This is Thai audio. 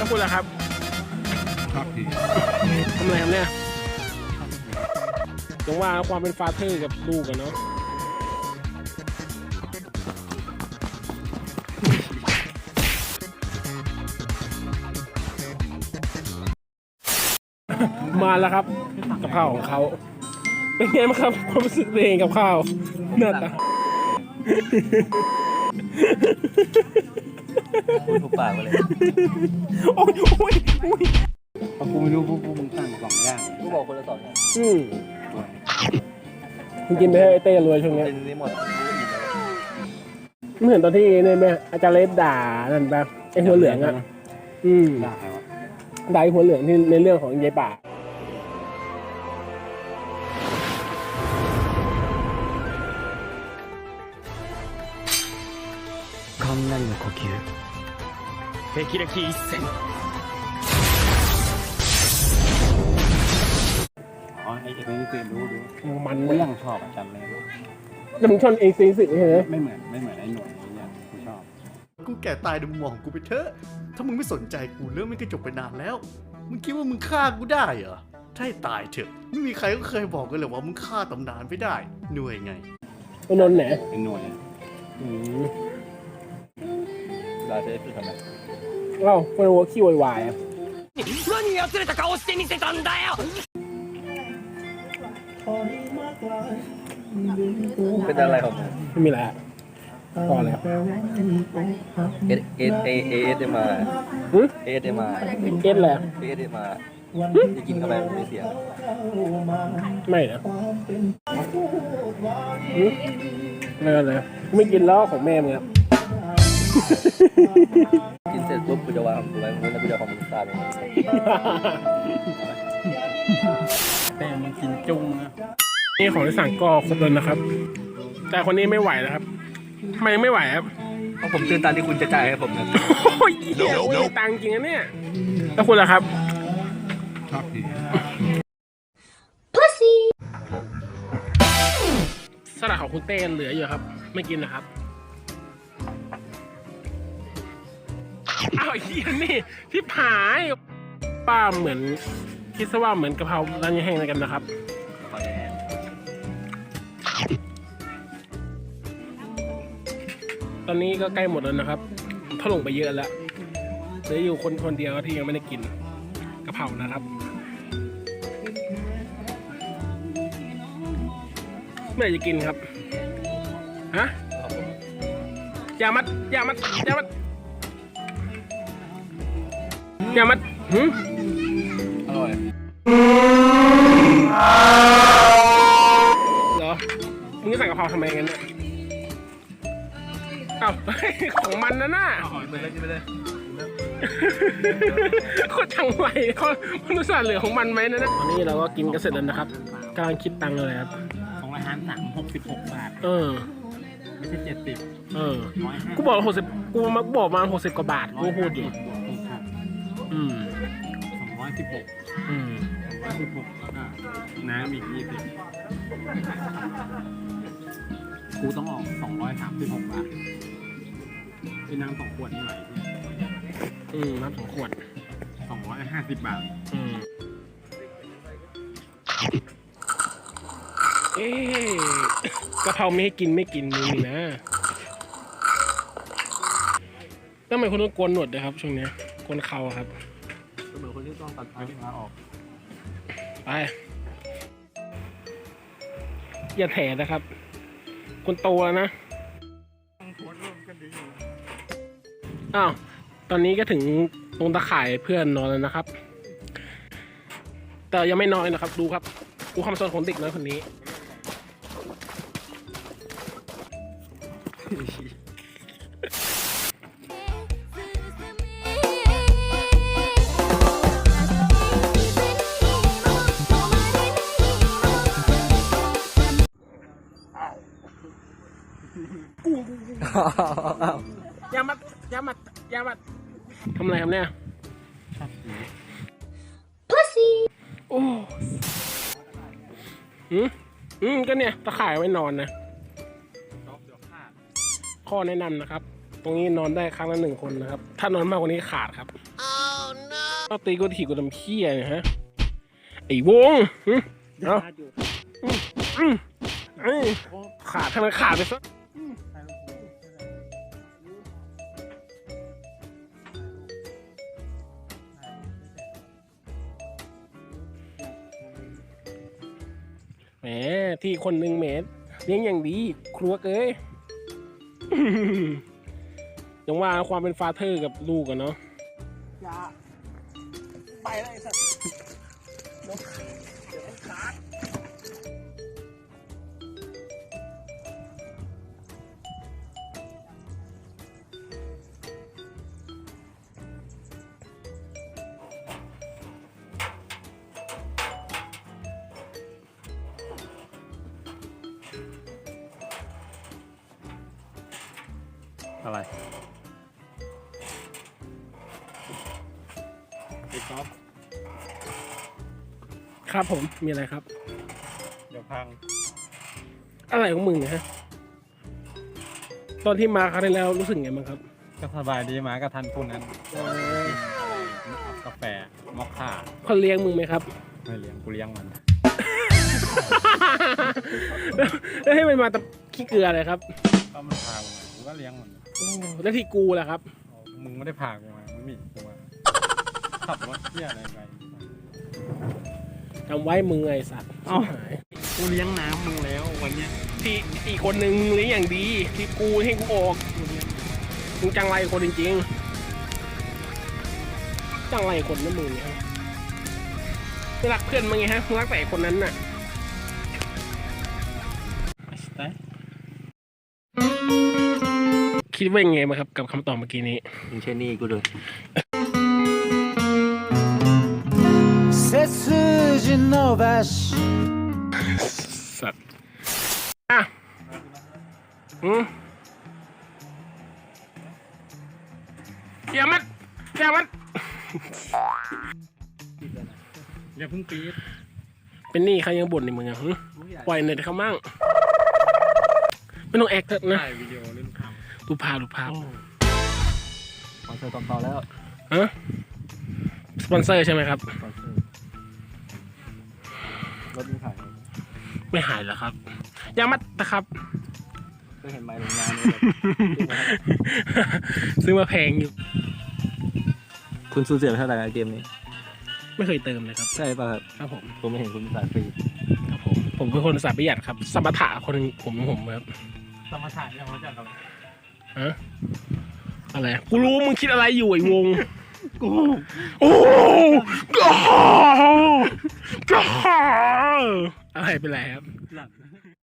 แล้วคุณล่ะครับชอบผีทำอะไรครับเนี่ยถึงว่าความเป็นฟาเธอร์กับลูกกันเนาะมาแล้วครับกับข้าวของเขาเป็นไงบ้างครับความรู้สึกตัวเองกับข้าวหน้าตา พูดถูกปากไปเลย โอ้ยโอ้ยโอ้ย เพราะกูไม่รู้พวกพวกมึงสั่งสองอย่าง กูบอกคนละสองอย่าง อืมมึงกินไปเถอะไอเต้รวยช่วงเนี้ย เป็นนี้หมดกูอิ่มแล้ว ไม่เห็นตอนที่เนี่ยแม่อาจารย์เลสด่านั่นแบบไอหัวเหลืองอ่ะ อืม ด่าใครวะ ด่าไอหัวเหลืองที่ในเรื่องของยายป่า 雷の呼吸 霹雳一闪 อ๋อไอ้เด็กนี่เกมรู้รู้ มัน กู เลย ยังชอบอะจำเลย แต่มึงชนเองซิงสิใช่ไหม ไม่เหมือนไม่เหมือนไอ้หน่วยนี้เนี่ยกูชอบ กูแก่ตายดูมองกูไปเถอะ ถ้ามึงไม่สนใจกูเรื่องไม่ก็จบไปนานแล้ว มึงคิดว่ามึงฆ่ากูได้เหรอ ถ้าให้ตายเถอะ ไม่มีใครก็เคยบอกกันเลยว่ามึงฆ่าตำนานไม่ได้ หน่วยไง ไอ้นนท์ไหน ไอ้หน่วย อืม ลาเซฟคือทำไม เอ้าคนหัวขี้วายๆอ่ะ 何やつれた顔して見せたんだよ เป็นอะไรของมึง ไม่มีอะไรอะพอแล้ว เอสเอสเอเอเอสเอ็มอาร์ หึ เอสเอ็มอาร์ เก็ตแหละ เอสเอ็มอาร์จะกินเข้าไปมันไม่เสียง ไม่นะหึไม่เป็นไรกูไม่กินแล้วของแม่มึงอะ กินเสร็จปุ๊บกูจะวางของกูไว้มึงแล้วกูจะเอาของมึงตามไปแต่มึงกินจุ้งนะนี่ของที่สั่งก็ครบแล้วนะครับ แต่คนนี้ไม่ไหวนะครับทำไมยังไม่ไหวครับเพราะผมตื่นตามที่คุณจะจ่ายให้ผมนะโอ้ยเหี้ยไม่มีตังค์จริงนะเนี่ย แล้วคุณล่ะครับ ชอบผีสลัดของคุณเต้เหลืออยู่ครับ ไม่กินนะครับ ไอ้เฮียนี่ที่ผายป้าเหมือน คิดซะว่าเหมือนกะเพราร้านยายแห้งแล้วกันนะครับตอนนี้ก็ใกล้หมดแล้วนะครับถล่งไปเยอะแล้วเหลืออยู่คนคนเดียวที่ยังไม่ได้กินกะเพรานะครับเมื่อไหร่จะกินครับฮะอย่ามัดอย่ามัดอย่ามัด อย่ามัดหืมอร่อยเหรอ มึงจะสั่งกะเพราทำไมกันเนี่ยเอ้า ของมันนะน่ะไปเลยกินไปเลยโคตรจังไหวเขามนุษย์เหลือของมันไหมนะนะตอนนี้เราก็กินกันเสร็จแล้วนะครับกำลังคิดตังค์เลยครับ ของอาหารสามหกสิบหกบาท เออ ไม่ใช่เจ็ดสิบเออร้อยห้ากูบอกหกสิบกูมาบอกมาหกสิบกว่าบาท กูพูดอยู่บวกหกหก อืมสองร้อยสิบหกอืมสองร้อยสิบหกแล้วก็น้ำอีกยี่สิบกูต้องออกสองร้อยสามสิบหกบาทไอ้น้ำสองขวดนี่ไหวอืมน้ำสองขวดสองร้อยห้าสิบบาท อืมเอ๊ะกะเพราไม่ให้กินไม่กินนี่นะทำไมคุณต้องโกนหนวดด้วยครับช่วงเนี้ย โกนเขาอะครับก็เหมือนคนที่ต้องตัดขาขาออกไปอย่าแถนะครับ คนโตแล้วนะอ้าวตอนนี้ก็ถึงตรงตะข่ายเพื่อนนอนแล้วนะครับ แต่ยังไม่นอนนะครับ ดูครับดูความสนของเด็กน้อยคนนี้ อย่ามาอย่ามาอย่ามาทำอะไรครับเนี่ยโอ้อืมอืมก็เนี่ยตะข่ายไว้นอนนะข้อแนะนำนะครับ ตรงนี้นอนได้ครั้งละหนึ่งคนนะครับ ถ้านอนมากกว่านี้ขาดครับเอาตีกูถีบกูทำเพี้ยเนี่ยฮะไอ้วงหึเอาอืมเอ้ยขาดทำไมขาดไปซะ แหมที่คนหนึ่งเมตรเลี้ยงอย่างดี ครัวเกยยังว่าความเป็นฟาเธอร์กับลูกกันเนาะไปเลยสัตว์ อะไรไอ้ก๊อฟครับผมมีอะไรครับ เดี๋ยวพัง อะไรของมึงเนะฮะ ตอนที่มาครั้งที่แล้วรู้สึกไงบ้างครับ ก็สบายดีมากับทันพูนนั้นกาแฟมอคค่าคนเลี้ยงมึงไหมครับไม่เลี้ยงกูเลี้ยงมัน แล้วให้มันมาตะขี้เกลืออะไรครับ ก็มันพากูมากูก็เลี้ยงมันโอ้ แล้วที่กูล่ะครับ มึงไม่ได้พากูมามึงมีกูมาขับรถเที่ยอะไรไปจำไว้มึงไอสัตว์เอ้าชิบหายกูเลี้ยงน้ำมึงแล้ววันเนี้ยที่อีกคนหนึ่งเลี้ยงอย่างดี ที่กูให้กูออกมึงจังไรคนจริงๆจังไรคนนะมึงเนี่ยไม่รักเพื่อนมึงไงฮะมึงรักแต่ไอ้คนนั้นน่ะ คิดว่ายังไงมางครับ กับคำตอบเมื่อกี้นี้ มึงใช่หนี่กูด้วย 背筋伸ばし สัตว์อ่ะอืมอย่ามัดอย่ามัด อย่าเพิ่งปี๊ด เป็นหนี้เขายังบ่นในมึงอ่ะหึปล่อยเน็ตเขามั่งไม่ต้องแอคเถอะนะ ถ่ายวิดีโอ เล่นขดูภาพดูภาพขอเชิญตอนต่อแล้วฮะสปอนเซอร์ใช่ไหมครับขอเชิญรถมึงขายไม่หายแล้วครับอย่ามัดนะครับก็เห็นไม้ลงงานนี่แบบซื้อมาแพงอยู่ คุณสูญเสียไปเท่าไหร่กับเกมนี้ ไม่เคยเติมเลยครับ ใช่ป่ะครับครับผม ผมไม่เห็นคุณจ่ายฟรีครับผม ผมเป็นคนสายประหยัดครับ สมถะคนหนึ่งผมผมครับำสมถะยังรู้จักกับ ฮะอะไร กูรู้มึงคิดอะไรอยู่ไอ้วง กู โอ้กาอะไรเป็นไรครับ หลับ